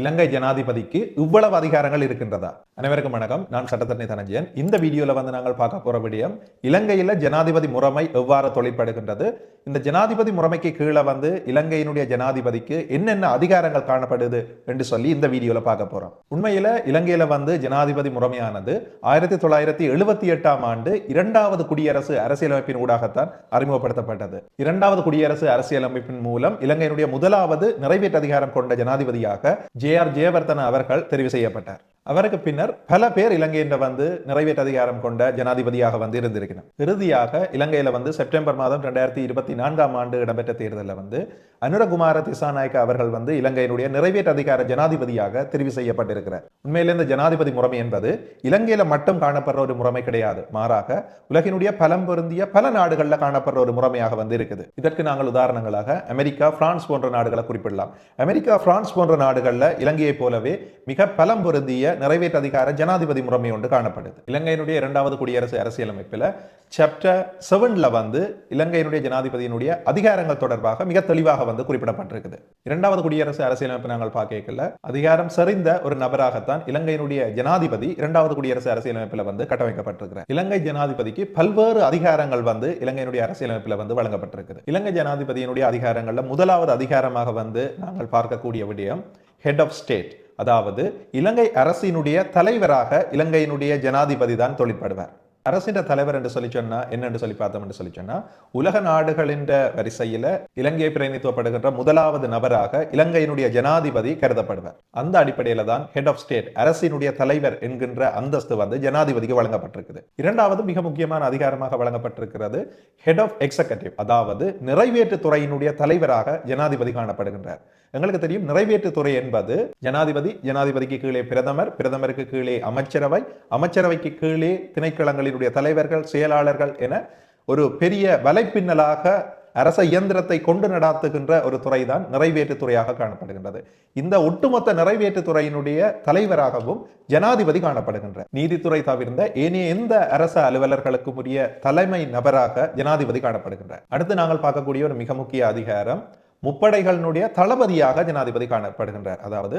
இலங்கை ஜனாதிபதிக்கு இவ்வளவு அதிகாரங்கள் இருக்கின்றதா? அனைவருக்கும் வணக்கம். நான் சட்டத்தரணி தனஞ்சயன். இந்த வீடியோவில் வந்து நாங்கள் பார்க்க போகிற விடயம் இலங்கையில் ஜனாதிபதி முறைமை எவ்வாறு தொழிற்படுகின்றது? இந்த ஜனாதிபதி முறைமைக்கு கீழே வந்து இலங்கையினுடைய ஜனாதிபதிக்கு என்னென்ன அதிகாரங்கள் காணப்படுது என்று சொல்லி இந்த வீடியோவில் பார்க்க போகிறோம் உண்மையில் இலங்கையில் வந்து ஜனாதிபதி முறைமையானது ஆயிரத்தி தொள்ளாயிரத்தி எழுபத்தி எட்டாம் ஆண்டு இரண்டாவது குடியரசு அரசியலமைப்பின் ஊடாகத்தான் அறிமுகப்படுத்தப்பட்டது. இரண்டாவது குடியரசு அரசியலமைப்பின் மூலம் இலங்கையினுடைய முதலாவது நிறைவேற்று அதிகாரம் கொண்ட ஜனாதிபதியாக ஜே ஆர் ஜெயவர்தன அவர்கள் தெரிவு செய்யப்பட்டார். அவருக்கு பின்னர் பல பேர் இலங்கையில் வந்து நிறைவேற்று அதிகாரம் கொண்ட ஜனாதிபதியாக வந்து இருந்திருக்கிறார். இறுதியாக இலங்கையில் வந்து செப்டம்பர் மாதம் ரெண்டாயிரத்தி இருபத்தி நான்காம் ஆண்டு இடம்பெற்ற தேர்தலில் வந்து அனுரகுமார திசாநாயக்க அவர்கள் வந்து இலங்கையினுடைய நிறைவேற்று அதிகார ஜனாதிபதியாக தெரிவு செய்யப்பட்டிருக்கிறார். உண்மையில இந்த ஜனாதிபதி முறைமை என்பது இலங்கையில் மட்டும் காணப்படுற ஒரு முறைமை கிடையாது. மாறாக உலகினுடைய பலம் பொருந்திய பல நாடுகளில் காணப்படுற ஒரு முறைமையாக வந்து இருக்குது. இதற்கு நாங்கள் உதாரணங்களாக அமெரிக்கா பிரான்ஸ் போன்ற நாடுகளை குறிப்பிடலாம். அமெரிக்கா பிரான்ஸ் போன்ற நாடுகளில் இலங்கையை போலவே மிக பலம் பொருந்திய நிறைவேற்று அதிகார ஜனாதிபதி முறைமை ஒன்று காணப்படுது. இலங்கையினுடைய இரண்டாவது குடியரசு அரசியலமைப்பில் சாப்டர் செவனில் வந்து இலங்கையினுடைய ஜனாதிபதியினுடைய அதிகாரங்கள் தொடர்பாக மிக தெளிவாக வந்து குறிப்பிடப்பட்டிருக்குது. இரண்டாவது குடியரசு அரசியலமைப்பு நாங்கள் பார்க்கல. அதிகாரம் சரிந்த ஒரு நபராகத்தான் இலங்கையினுடைய ஜனாதிபதி இரண்டாவது குடியரசு அரசியலமைப்பில் வந்து கட்டமைக்கப்பட்டிருக்கிறார். இலங்கை ஜனாதிபதிக்கு பல்வேறு அதிகாரங்கள் வந்து இலங்கையினுடைய அரசியலமைப்பில் வந்து வழங்கப்பட்டிருக்குது. இலங்கை ஜனாதிபதியினுடைய அதிகாரங்களில் முதலாவது அதிகாரமாக வந்து நாங்கள் பார்க்கக்கூடிய விடயம் ஹெட் ஆஃப் ஸ்டேட் அதாவது இலங்கை அரசினுடைய தலைவராக இலங்கையினுடைய ஜனாதிபதி தான் தொழிற்படுவார். அரசின் தலைவர் என்று சொல்லி சொன்னா என்னென்று சொல்லி பார்த்தோம் என்று சொல்லி சொன்னா உலக நாடுகளின் வரிசையில இலங்கையை பிரதிநிதித்துவப்படுகின்ற முதலாவது நபராக இலங்கையினுடைய ஜனாதிபதி கருதப்படுவார். அந்த அடிப்படையில தான் ஹெட் ஆஃப் ஸ்டேட் அரசினுடைய தலைவர் என்கின்ற அந்தஸ்து வந்து ஜனாதிபதிக்கு வழங்கப்பட்டிருக்குது. இரண்டாவது மிக முக்கியமான அதிகாரமாக வழங்கப்பட்டிருக்கிறது ஹெட் ஆஃப் எக்ஸிகட்டிவ் அதாவது நிறைவேற்று துறையினுடைய தலைவராக ஜனாதிபதி காணப்படுகின்றார். எங்களுக்கு தெரியும் நிறைவேற்று துறை என்பது ஜனாதிபதி ஜனாதிபதிக்கு கீழே பிரதமர் பிரதமருக்கு கீழே அமைச்சரவை அமைச்சரவைக்கு கீழே திணைக்களங்களினுடைய தலைவர்கள் செயலாளர்கள் என ஒரு பெரிய வலைப்பின்னலாக அரச இயந்திரத்தை கொண்டு நடாத்துகின்ற ஒரு துறை தான் நிறைவேற்று துறையாக காணப்படுகின்றது. இந்த ஒட்டுமொத்த நிறைவேற்று துறையினுடைய தலைவராகவும் ஜனாதிபதி காணப்படுகின்ற நீதித்துறை தவிர்ந்த ஏனைய எந்த அரச அலுவலர்களுக்கும் உரிய தலைமை நபராக ஜனாதிபதி காணப்படுகின்ற அடுத்து நாங்கள் பார்க்கக்கூடிய ஒரு மிக முக்கிய அதிகாரம் முப்படைகளினுடைய தளபதியாக ஜனாதிபதி காணப்படுகின்றார். அதாவது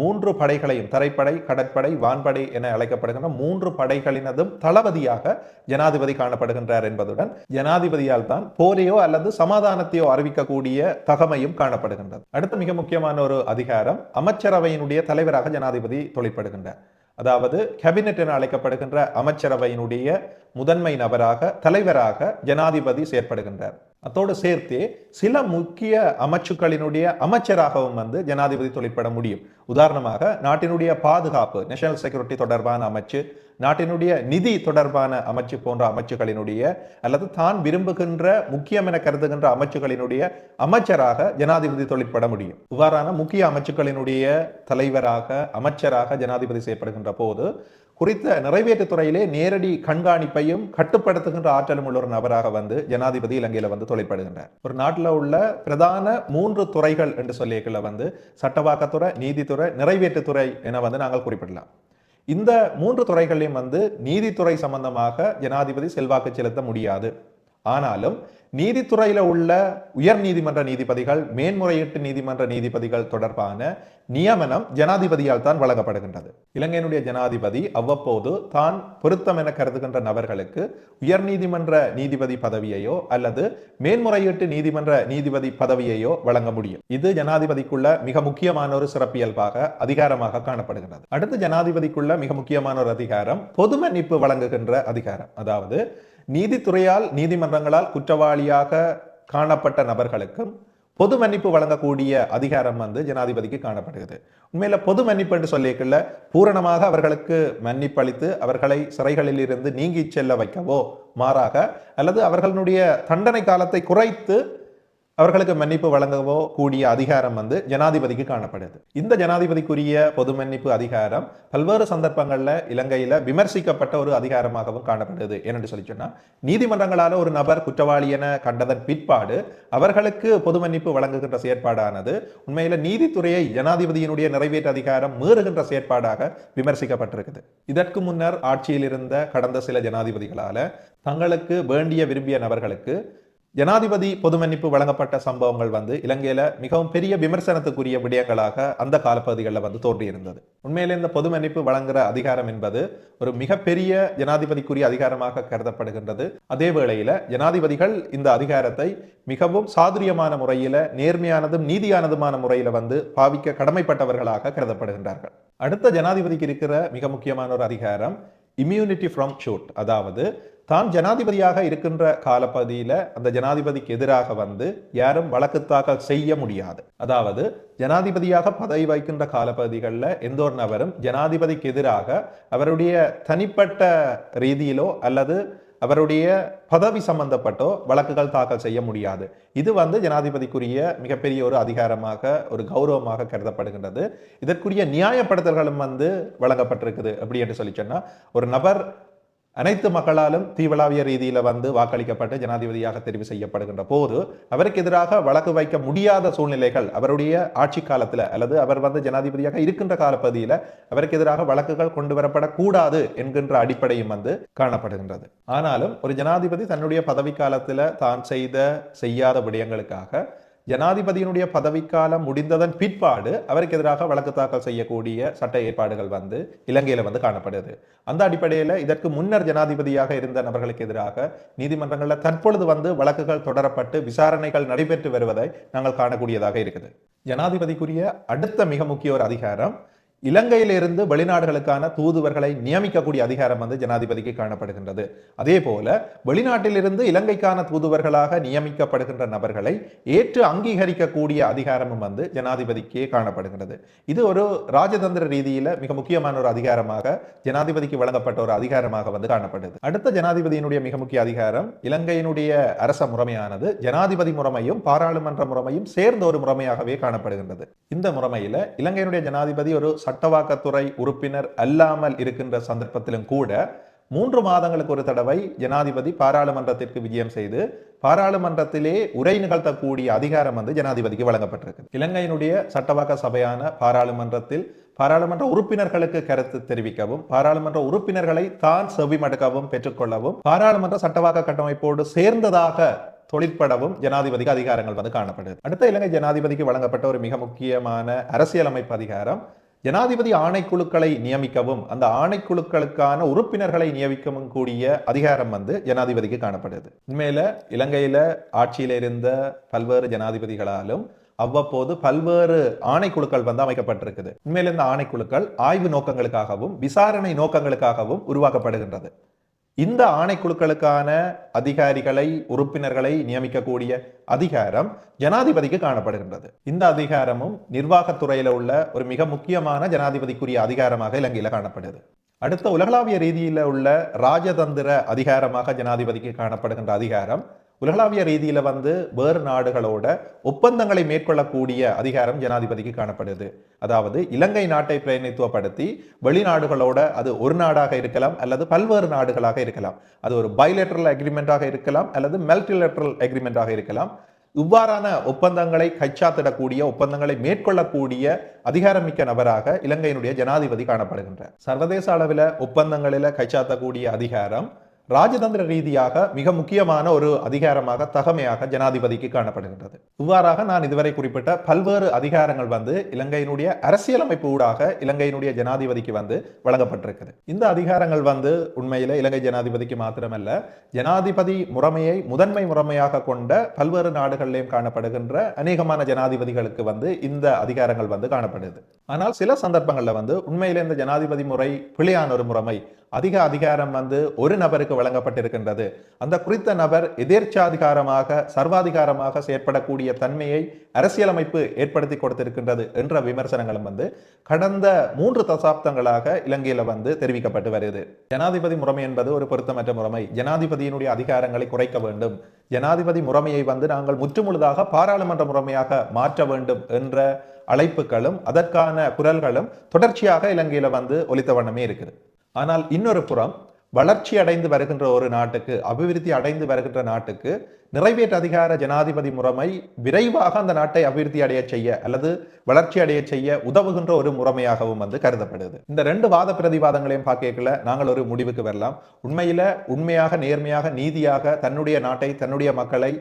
மூன்று படைகளையும் தரைப்படை கடற்படை வான்படை என அழைக்கப்படுகின்ற மூன்று படைகளினதும் தளபதியாக ஜனாதிபதி காணப்படுகின்றார் என்பதுடன் ஜனாதிபதியால் தான் போரையோ அல்லது சமாதானத்தையோ அறிவிக்கக்கூடிய தகமையும் காணப்படுகின்றது. அடுத்து மிக முக்கியமான ஒரு அதிகாரம் அமைச்சரவையினுடைய தலைவராக ஜனாதிபதி தொழிற்படுகின்றார். அதாவது கேபினெட் என அழைக்கப்படுகின்ற அமைச்சரவையினுடைய முதன்மை நபராக தலைவராக ஜனாதிபதி செயற்படுகின்றார். அதோடு சேர்த்து சில முக்கிய அமைச்சுக்களினுடைய அமைச்சராகவும் வந்து ஜனாதிபதி தொழிற்பட முடியும். உதாரணமாக நாட்டினுடைய பாதுகாப்பு நேஷனல் செக்யூரிட்டி தொடர்பான அமைச்சு நாட்டினுடைய நிதி தொடர்பான அமைச்சு போன்ற அமைச்சுகளினுடைய அல்லது தான் விரும்புகின்ற முக்கியம் என கருதுகின்ற அமைச்சுகளினுடைய அமைச்சராக ஜனாதிபதி தொழிற்பட முடியும். இவ்வாறான முக்கிய அமைச்சுக்களினுடைய தலைவராக அமைச்சராக ஜனாதிபதி செய்யப்படுகின்ற போது குறித்த நிறைவேற்று துறையிலே நேரடி கண்காணிப்பையும் கட்டுப்படுத்துகின்ற ஆற்றலும் உள்ள ஒரு நபராக வந்து ஜனாதிபதி இலங்கையில வந்து தொழிற்படுகின்றார். ஒரு நாட்டில் உள்ள பிரதான மூன்று துறைகள் என்று சொல்லியக்கில் வந்து சட்டவாக்கத்துறை நீதித்துறை நிறைவேற்றுத்துறை என வந்து நாங்கள் குறிப்பிடலாம். இந்த மூன்று துறைகளையும் வந்து நீதித்துறை சம்பந்தமாக ஜனாதிபதி செல்வாக்கு செலுத்த முடியாது. ஆனாலும் நீதித்துறையில் உள்ள உயர் நீதிமன்ற நீதிபதிகள் மேன்முறையீட்டு நீதிமன்ற நீதிபதிகள் தொடர்பான நியமனம் ஜனாதிபதியால் தான் வழங்கப்படுகின்றது. இலங்கையினுடைய ஜனாதிபதி அவ்வப்போது தான் பொருத்தம் என கருதுகின்ற நபர்களுக்கு உயர் நீதிமன்ற நீதிபதி பதவியையோ அல்லது மேன்முறையீட்டு நீதிமன்ற நீதிபதி பதவியையோ வழங்க முடியும். இது ஜனாதிபதிக்குள்ள மிக முக்கியமான ஒரு சிறப்பியல்பாக அதிகாரமாக காணப்படுகிறது அடுத்து ஜனாதிபதிக்குள்ள மிக முக்கியமான ஒரு அதிகாரம் பொது மன்னிப்பு வழங்குகின்ற அதிகாரம். அதாவது நீதித்துறையால் நீதிமன்றங்களால் குற்றவாளியாக காணப்பட்ட நபர்களுக்கும் பொது மன்னிப்பு வழங்கக்கூடிய அதிகாரம் வந்து ஜனாதிபதிக்கு காணப்படுகிறது. உண்மையில பொது மன்னிப்பு என்று சொல்லியிருக்கல பூரணமாக அவர்களுக்கு மன்னிப்பு அளித்து அவர்களை சிறைகளில் இருந்து நீங்கி செல்ல வைக்கவோ மாறாக அல்லது அவர்களுடைய தண்டனை காலத்தை குறைத்து அவர்களுக்கு மன்னிப்பு வழங்கவோ கூடிய அதிகாரம் வந்து ஜனாதிபதிக்கு காணப்படுது. இந்த ஜனாதிபதிக்குரிய பொது மன்னிப்பு அதிகாரம் பல்வேறு சந்தர்ப்பங்களில் இலங்கையில் விமர்சிக்கப்பட்ட ஒரு அதிகாரமாகவும் காணப்படுது. என்னென்று சொல்லி சொன்னால் நீதிமன்றங்களால் ஒரு நபர் குற்றவாளி என கண்டதன் பிற்பாடு அவர்களுக்கு பொது மன்னிப்பு வழங்குகின்ற செயற்பாடானது உண்மையில் நீதித்துறையை ஜனாதிபதியினுடைய நிறைவேற்று அதிகாரம் மீறுகின்ற செயற்பாடாக விமர்சிக்கப்பட்டிருக்குது. இதற்கு முன்னர் ஆட்சியில் இருந்த கடந்த சில ஜனாதிபதிகளால் தங்களுக்கு வேண்டிய விரும்பிய நபர்களுக்கு ஜனாதிபதி பொது மன்னிப்பு வழங்கப்பட்ட சம்பவங்கள் வந்து இலங்கையில மிகவும் பெரிய விமர்சனத்துக்குரிய விடயங்களாக அந்த காலப்பகுதிகளில் வந்து தோன்றியிருந்தது. உண்மையிலே இந்த பொது மன்னிப்பு வழங்குற அதிகாரம் என்பது ஒரு மிகப்பெரிய ஜனாதிபதிக்குரிய அதிகாரமாக கருதப்படுகின்றது. அதே வேளையில ஜனாதிபதிகள் இந்த அதிகாரத்தை மிகவும் சாதுரியமான முறையில நேர்மையானதும் நீதியானதுமான முறையில வந்து பாவிக்க கடமைப்பட்டவர்களாக கருதப்படுகின்றார்கள். அடுத்த ஜனாதிபதிக்கு இருக்கிற மிக முக்கியமான ஒரு அதிகாரம் இம்யூனிட்டி ஃப்ரம் ஷூட் அதாவது தான் ஜனாதிபதியாக இருக்கின்ற காலப்பகுதியில் அந்த ஜனாதிபதிக்கு எதிராக வந்து யாரும் வழக்கு தாக்கல் செய்ய முடியாது. அதாவது ஜனாதிபதியாக பதவி வைக்கின்ற காலப்பகுதிகளில் எந்த ஒரு நபரும் ஜனாதிபதிக்கு எதிராக அவருடைய தனிப்பட்ட ரீதியிலோ அல்லது அவருடைய பதவி சம்பந்தப்பட்டோ வழக்குகள் தாக்கல் செய்ய முடியாது. இது வந்து ஜனாதிபதிக்குரிய மிகப்பெரிய ஒரு அதிகாரமாக ஒரு கௌரவமாக கருதப்படுகின்றது. இதற்குரிய நியாயப்படுத்தல்களும் வந்து வழங்கப்பட்டிருக்குது. அப்படி என்று சொல்லி சொன்னால் ஒரு நபர் அனைத்து மக்களாலும் தீவிளாவிய ரீதியில வந்து வாக்களிக்கப்பட்டு ஜனாதிபதியாக தெரிவு செய்யப்படுகின்ற போது அவருக்கு எதிராக வழக்கு வைக்க முடியாத சூழ்நிலைகள் அவருடைய ஆட்சி காலத்துல அல்லது அவர் வந்து ஜனாதிபதியாக இருக்கின்ற காலப்பகுதியில் அவருக்கு எதிராக வழக்குகள் கொண்டு வரப்படக்கூடாது என்கின்ற அடிப்படையும் வந்து காணப்படுகின்றது. ஆனாலும் ஒரு ஜனாதிபதி தன்னுடைய பதவி காலத்துல தான் செய்த செய்யாத விடயங்களுக்காக ஜனாதிபதியினுடைய பதவிக்காலம் முடிந்ததன் பிற்பாடு அவருக்கு எதிராக வழக்கு தாக்கல் செய்யக்கூடிய சட்ட ஏற்பாடுகள் வந்து இலங்கையில் வந்து காணப்படுது. அந்த அடிப்படையில் இதற்கு முன்னர் ஜனாதிபதியாக இருந்த நபர்களுக்கு எதிராக நீதிமன்றங்களில் தற்பொழுது வந்து வழக்குகள் தொடரப்பட்டு விசாரணைகள் நடைபெற்று வருவதை நாங்கள் காணக்கூடியதாக இருக்குது. ஜனாதிபதிக்குரிய அடுத்த மிக முக்கிய ஒரு அதிகாரம் இலங்கையிலிருந்து வெளிநாடுகளுக்கான தூதுவர்களை நியமிக்கக்கூடிய அதிகாரம் வந்து ஜனாதிபதிக்கு காணப்படுகின்றது. அதே போல வெளிநாட்டிலிருந்து இலங்கைக்கான தூதுவர்களாக நியமிக்கப்படுகின்ற நபர்களை ஏற்று அங்கீகரிக்கக்கூடிய அதிகாரமும் வந்து ஜனாதிபதிக்கே காணப்படுகின்றது. இது ஒரு ராஜதந்திர ரீதியில மிக முக்கியமான ஒரு அதிகாரமாக ஜனாதிபதிக்கு வழங்கப்பட்ட ஒரு அதிகாரமாக வந்து காணப்படுது. அடுத்த ஜனாதிபதியினுடைய மிக முக்கிய அதிகாரம் இலங்கையினுடைய அரச முறைமையானது ஜனாதிபதி முறைமையும் பாராளுமன்ற முறைமையும் சேர்ந்த ஒரு முறைமையாகவே காணப்படுகின்றது. இந்த முறைமையில இலங்கையினுடைய ஜனாதிபதி ஒரு சட்டவாக்கத்துறை உறுப்பினர் அல்லாமல் இருக்கின்ற சந்தர்ப்பத்திலும் கூட மூன்று மாதங்களுக்கு ஒரு தடவை ஜனாதிபதி பாராளுமன்றத்திற்கு விஜயம் செய்து பாராளுமன்றத்திலே உரை நிகழ்த்தக்கூடிய அதிகாரம் வந்து ஜனாதிபதிக்கு வழங்கப்பட்டிருக்கு இலங்கையினுடைய சட்டவாக்க சபையான பாராளுமன்றத்தில் பாராளுமன்ற உறுப்பினர்களுக்கு கருத்து தெரிவிக்கவும் பாராளுமன்ற உறுப்பினர்களை தான் செவிமடுக்கவும் பெற்றுக்கொள்ளவும் பாராளுமன்ற சட்டவாக்க கட்டமைப்போடு சேர்ந்ததாக தொழிற்படவும் ஜனாதிபதிக்கு அதிகாரங்கள் வந்து காணப்படுது. அடுத்த இலங்கை ஜனாதிபதிக்கு வழங்கப்பட்ட ஒரு மிக முக்கியமான அரசியலமைப்பு அதிகாரம் ஜனாதிபதி ஆணைக்குழுக்களை நியமிக்கவும் அந்த ஆணைக்குழுக்களுக்கான உறுப்பினர்களை நியமிக்கவும் கூடிய அதிகாரம் வந்து ஜனாதிபதிக்கு காணப்படுது. உண்மையில இலங்கையில ஆட்சியில் இருந்த பல்வேறு ஜனாதிபதிகளாலும் அவ்வப்போது பல்வேறு ஆணைக்குழுக்கள் வந்து அமைக்கப்பட்டிருக்குது. உண்மையில இந்த ஆணைக்குழுக்கள் ஆய்வு நோக்கங்களுக்காகவும் விசாரணை நோக்கங்களுக்காகவும் உருவாக்கப்படுகின்றது. இந்த ஆணைக்குழுக்களுக்கான அதிகாரிகளை உறுப்பினர்களை நியமிக்கக்கூடிய அதிகாரம் ஜனாதிபதிக்கு காணப்படுகின்றது. இந்த அதிகாரமும் நிர்வாகத்துறையில உள்ள ஒரு மிக முக்கியமான ஜனாதிபதிக்குரிய அதிகாரமாக இலங்கையில் காணப்படுது. அடுத்த உலகளாவிய ரீதியில உள்ள ராஜதந்திர அதிகாரமாக ஜனாதிபதிக்கு காணப்படுகின்ற அதிகாரம் உலகளாவிய ரீதியில் வந்து வேறு நாடுகளோட ஒப்பந்தங்களை மேற்கொள்ளக்கூடிய அதிகாரம் ஜனாதிபதிக்கு காணப்படுது. அதாவது இலங்கை நாட்டை பிரதிநிதித்துவப்படுத்தி வெளிநாடுகளோட அது ஒரு நாடாக இருக்கலாம் அல்லது பல்வேறு நாடுகளாக இருக்கலாம். அது ஒரு பைலேட்டரல் அக்ரிமெண்டாக இருக்கலாம் அல்லது மல்டிலேட்டரல் அக்ரிமெண்ட்டாக இருக்கலாம். இவ்வாறான ஒப்பந்தங்களை கைச்சாத்திடக்கூடிய ஒப்பந்தங்களை மேற்கொள்ளக்கூடிய அதிகாரமிக்க நபராக இலங்கையினுடைய ஜனாதிபதி காணப்படுகின்றார். சர்வதேச அளவில் ஒப்பந்தங்களில் கைச்சாத்தக்கூடிய அதிகாரம் ராஜதந்திர ரீதியாக மிக முக்கியமான ஒரு அதிகாரமாக தகமையாக ஜனாதிபதிக்கு காணப்படுகின்றது. இவ்வாறாக நான் இதுவரை குறிப்பிட்ட பல்வேறு அதிகாரங்கள் வந்து இலங்கையினுடைய அரசியலமைப்பு ஊடாக இலங்கையினுடைய ஜனாதிபதிக்கு வந்து வழங்கப்பட்டிருக்குது. இந்த அதிகாரங்கள் வந்து உண்மையில இலங்கை ஜனாதிபதிக்கு மாத்திரமல்ல ஜனாதிபதி முறைமையை முதன்மை முறைமையாக கொண்ட பல்வேறு நாடுகளிலும் காணப்படுகின்ற அநேகமான ஜனாதிபதிகளுக்கு வந்து இந்த அதிகாரங்கள் வந்து காணப்படுது. ஆனால் சில சந்தர்ப்பங்களில் வந்து உண்மையில இந்த ஜனாதிபதி முறை பிழையான ஒரு முறைமை அதிக அதிகாரம் வந்து ஒரு நபருக்கு வழங்கப்பட்டிருக்கின்றது. அந்த குறித்த நபர் எதேர்ச்சாதிகாரமாக சர்வாதிகாரமாக செயற்படக்கூடிய தன்மையை அரசியலமைப்பு ஏற்படுத்தி கொடுத்திருக்கின்றது என்ற விமர்சனங்களும் வந்து கடந்த மூன்று தசாப்தங்களாக இலங்கையில் வந்து தெரிவிக்கப்பட்டு வருது. ஜனாதிபதி முறைமை என்பது ஒரு பொருத்தமற்ற முறைமை. ஜனாதிபதியினுடைய அதிகாரங்களை குறைக்க வேண்டும். ஜனாதிபதி முறைமையை வந்து நாங்கள் முற்றுமுழுதாக பாராளுமன்ற முறைமையாக மாற்ற வேண்டும் என்ற அழைப்புகளும் அதற்கான குரல்களும் தொடர்ச்சியாக இலங்கையில் வந்து ஒலித்த வண்ணமே இருக்குது. ஆனால் இன்னொரு புறம் வளர்ச்சி அடைந்து வருகின்ற ஒரு நாட்டுக்கு அபிவிருத்தி அடைந்து வருகின்ற நாட்டுக்கு நிறைவேற்று அதிகார ஜனாதிபதி முறைமை விரைவாக அந்த நாட்டை அபிவிருத்தி அடைய செய்ய அல்லது வளர்ச்சி அடைய செய்ய உதவுகின்ற ஒரு முறைமையாகவும் வந்து கருதப்படுது. இந்த ரெண்டு வாத பிரதிவாதங்களையும் பார்க்கல நாங்கள் ஒரு முடிவுக்கு வரலாம். உண்மையில உண்மையாக நேர்மையாக நீதியாக தன்னுடைய நாட்டை தன்னுடைய மக்களை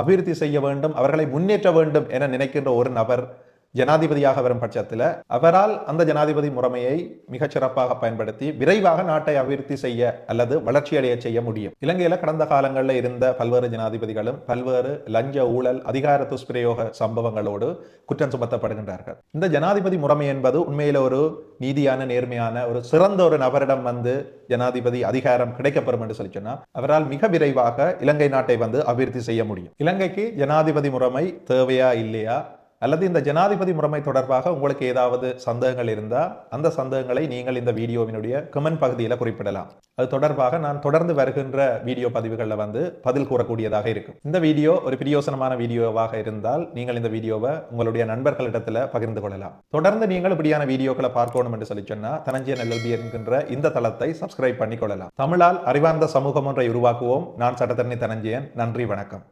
அபிவிருத்தி செய்ய வேண்டும் அவர்களை முன்னேற்ற வேண்டும் என நினைக்கின்ற ஒரு நபர் ஜனாதிபதியாக வரும் பட்சத்தில் அவரால் அந்த ஜனாதிபதி முறைமையை மிகச் சிறப்பாக பயன்படுத்தி விரைவாக நாட்டை அபிவிருத்தி செய்ய அல்லது வளர்ச்சியடைய செய்ய முடியும். இலங்கையில் கடந்த காலங்களில் இருந்த பல்வேறு ஜனாதிபதிகளும் பல்வேறு லஞ்ச ஊழல் அதிகார துஷ்பிரயோக சம்பவங்களோடு குற்றம் சுமத்தப்படுகின்றார்கள். இந்த ஜனாதிபதி முறைமை என்பது உண்மையில் ஒரு நீதியான நேர்மையான ஒரு சிறந்த ஒரு நபரிடம் வந்து ஜனாதிபதி அதிகாரம் கிடைக்கப்பெறும் என்று சொல்லி சொன்னால் அவரால் மிக விரைவாக இலங்கை நாட்டை வந்து அபிவிருத்தி செய்ய முடியும். இலங்கைக்கு ஜனாதிபதி முறைமை தேவையா இல்லையா? அல்லது இந்த ஜனாதிபதி முறைமை தொடர்பாக உங்களுக்கு ஏதாவது சந்தேகங்கள் இருந்தால் அந்த சந்தேகங்களை நீங்கள் இந்த வீடியோவினுடைய கமெண்ட் பகுதியில் குறிப்பிடலாம். அது தொடர்பாக நான் தொடர்ந்து வருகின்ற வீடியோ பதிவுகளில் வந்து பதில் கூறக்கூடியதாக இருக்கும். இந்த வீடியோ ஒரு பிரியோசனமான வீடியோவாக இருந்தால் நீங்கள் இந்த வீடியோவை உங்களுடைய நண்பர்களிடத்தில் பகிர்ந்து கொள்ளலாம். தொடர்ந்து நீங்கள் இப்படியான வீடியோக்களை பார்க்கணும் என்று சொல்லி சொன்னால் தனஞ்சிய எல்எல்பி என்கின்ற இந்த தளத்தை சப்ஸ்கிரைப் பண்ணிக்கொள்ளலாம் தமிழால் அறிவார்ந்த சமூகம் ஒன்றை உருவாக்குவோம். நான் சட்டத்தரணி தனஞ்சியன். நன்றி வணக்கம்.